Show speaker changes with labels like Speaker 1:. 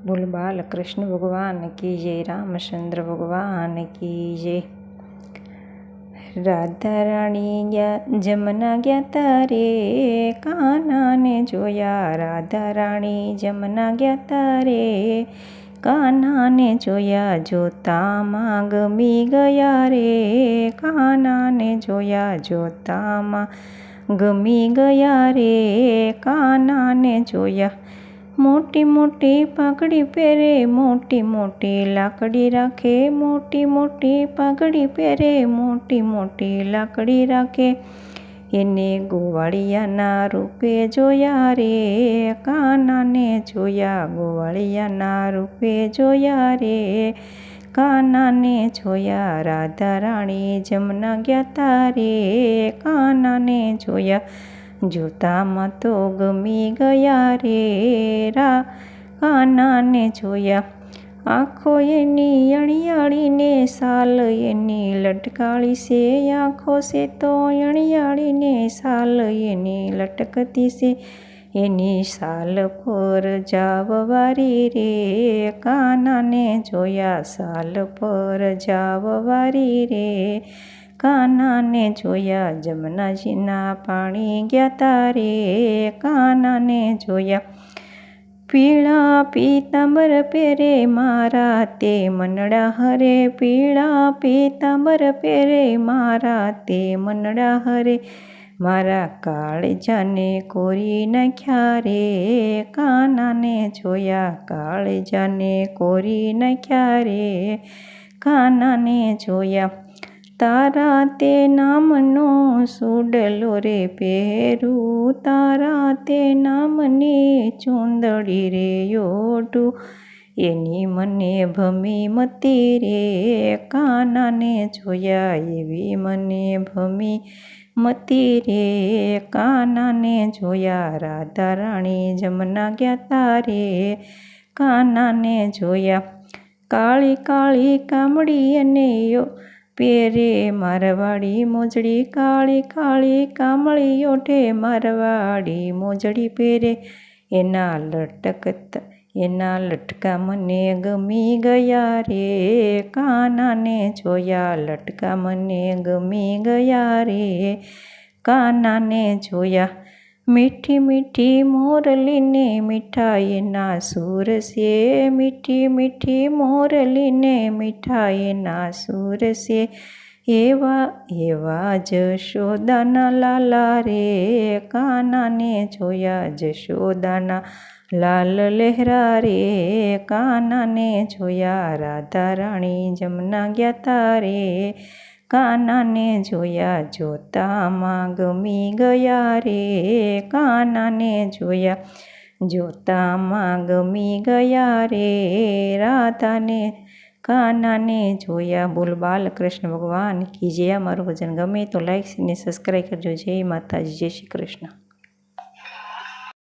Speaker 1: બોલ બાલકૃષ્ણ ભગવાન કી જય રામચંદ્ર ભગવાન કી જય રાધા રાણી ગયા જમના ગયા તારે કાનાને જોયા રાધા રાણી જમના ગયા તારે કાનાને જોયા જોતામાં ગમી ગયા રે કાનાને જોયા જોતામાં ગમી ગયા રે કાનાને જોયા મોટી મોટી પાઘડી પહેરે, મોટી મોટી લાકડી રાખે, મોટી મોટી પાઘડી પહેરે, મોટી મોટી લાકડી રાખે. એને ગોવાળિયાના રૂપે જોયા રે, કાનાને જોયા ગોવાળિયાના રૂપે જોયા રે. કાનાને જોયા રાધા રાણી જમના ગયા તારે કાનાને જોયા જોતામાં તો ગમી ગયા રે રા. કાનાને જોયા, આંખો એની અણિયાળીને સાલ, એની લટકાળી છે, આંખો છે તો અણિયાળીને સાલ, એની લટકતી છે, એની સાલ પર જાવવારી રે. કાનાને જોયા, સાલ પર જાવવારી રે. કાનાને જોયા જમનાજીના પાણી ગયા તારે કાનાને જોયા. પીળા પીતાંબર પહેરે મારા તે મનડા હરે, પીળા પીતાંબર પહેરે મારા તે મનડા હરે. મારા કાળજાને કોરી નાખ્યા રે, કાનાને જોયા કાળજાને કોરી નાખ્યા રે, કાનાને જોયા. તારા તે નામનો સુડલો રે પહેરું. તારા તે નામની ચૂંદડી રે યોટું એની મને ભમી મતી રે કાનાને જોયા એવી મને ભમી મતી રે કાનાને જોયા રાધા રાણી જમના ગયા તારે. કાનાને જોયા કાળી કાળી કામડી અને પેરે મારવાડી મોજડી, કાળી કાળી કામળી ઓઠે મારવાડી મોજડી પેરે. એના લટકતા, એના લટકા મને ગમી ગયા રે. કાનાને જોયા, લટકા મને ગમી ગયા રે. કાનાને જોયા મીઠી મીઠી મોરલીને મીઠાઈના સૂર છે મીઠી મીઠી મોરલીને મીઠાઈના સૂર છે એવા એવા જશોદાના લાલા રે. કાનાને જોયા જશોદાના લાલ લહેરા રે. કાનાને જોયા રાધા રાણી જમના ગયા તારે કાનાને જોયા જોતામાં ગમી ગયા રે, કાનાને જોયા જોતામાં ગમી ગયા રે, રાધાને કાનાને જોયા. બોલ બાલકૃષ્ણ ભગવાન કી જે અમારું ભજન ગમે તો લાઈક ને સબસ્ક્રાઈબ કરજો. જય માતાજી, જય શ્રી કૃષ્ણ.